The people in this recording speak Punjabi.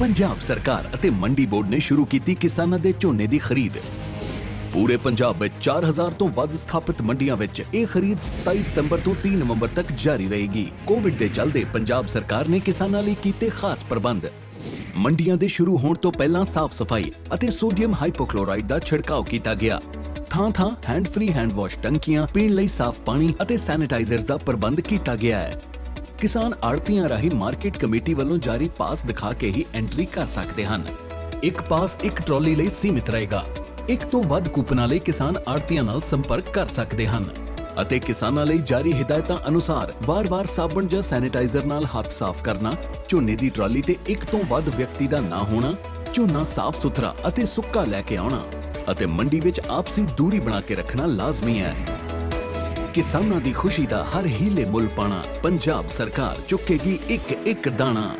ਪੰਜਾਬ ਸਰਕਾਰ ਅਤੇ ਮੰਡੀ ਬੋਰਡ ਨੇ ਸ਼ੁਰੂ ਕੀਤੀ ਕਿਸਾਨਾਂ ਦੇ ਝੋਨੇ ਦੀ ਖਰੀਦ। ਪੂਰੇ ਪੰਜਾਬ ਵਿੱਚ 4000 ਤੋਂ ਵੱਧ ਸਥਾਪਿਤ ਮੰਡੀਆਂ ਵਿੱਚ ਇਹ ਖਰੀਦ 27 ਸਤੰਬਰ ਤੋਂ 3 ਨਵੰਬਰ ਤੱਕ ਜਾਰੀ ਰਹੇਗੀ। ਕੋਵਿਡ ਦੇ ਚੱਲਦੇ ਪੰਜਾਬ ਸਰਕਾਰ ਨੇ ਕਿਸਾਨਾਂ ਲਈ ਕੀਤੇ ਖਾਸ ਪ੍ਰਬੰਧ। ਮੰਡੀਆਂ ਦੇ ਸ਼ੁਰੂ ਹੋਣ ਤੋਂ ਪਹਿਲਾਂ ਸਾਫ਼ ਸਫ਼ਾਈ ਅਤੇ ਸੋਡੀਅਮ ਹਾਈਪੋਕਲੋਰਾਈਡ ਦਾ ਛਿੜਕਾਅ ਕੀਤਾ ਗਿਆ। ਥਾਂ-ਥਾਂ ਹੈਂਡ ਫ੍ਰੀ ਹੈਂਡ ਵਾਸ਼ ਟੰਕੀਆਂ ਪੀਣ ਲਈ ਸਾਫ਼ ਪਾਣੀ ਅਤੇ ਸੈਨੀਟਾਈਜ਼ਰਸ ਦਾ ਪ੍ਰਬੰਧ ਕੀਤਾ ਗਿਆ ਹੈ। ਕਿਸਾਨ ਆੜਤੀਆਂ ਰਾਹੀਂ ਮਾਰਕੀਟ ਕਮੇਟੀ ਵੱਲੋਂ ਜਾਰੀ ਪਾਸ ਦਿਖਾ ਕੇ ਹੀ ਐਂਟਰੀ ਕਰ ਸਕਦੇ ਹਨ। ਇੱਕ ਪਾਸ ਇੱਕ ਟਰਾਲੀ ਲਈ ਸੀਮਿਤ ਰਹੇਗਾ। ਇੱਕ ਤੋਂ ਵੱਧ ਕੂਪਨਾਂ ਲਈ ਕਿਸਾਨ ਆੜਤੀਆਂ ਨਾਲ ਸੰਪਰਕ ਕਰ ਸਕਦੇ ਹਨ ਅਤੇ ਕਿਸਾਨਾਂ ਲਈ ਜਾਰੀ ਹਦਾਇਤਾਂ ਅਨੁਸਾਰ ਵਾਰ-ਵਾਰ ਸਾਬਣ ਜਾਂ ਸੈਨੀਟਾਈਜ਼ਰ ਨਾਲ ਹੱਥ ਸਾਫ਼ ਕਰਨਾ, ਝੋਨੇ ਦੀ ਟਰਾਲੀ ਤੇ ਇੱਕ ਤੋਂ ਵੱਧ ਵਿਅਕਤੀ ਦਾ ਨਾ ਹੋਣਾ, ਝੋਨਾ ਸਾਫ਼ ਸੁਥਰਾ ਅਤੇ ਸੁੱਕਾ ਲੈ ਕੇ ਆਉਣਾ ਅਤੇ ਮੰਡੀ ਵਿੱਚ ਆਪਸੀ ਦੂਰੀ ਬਣਾ ਕੇ ਰੱਖਣਾ ਲਾਜ਼ਮੀ ਹੈ। ਕਿਸਾਨਾਂ ਦੀ ਖੁਸ਼ੀ ਦਾ ਹਰ ਹੀਲੇ ਮੁੱਲ ਪਾਣਾ ਪੰਜਾਬ ਸਰਕਾਰ ਚੁੱਕੇਗੀ ਇੱਕ ਇੱਕ ਦਾਣਾ।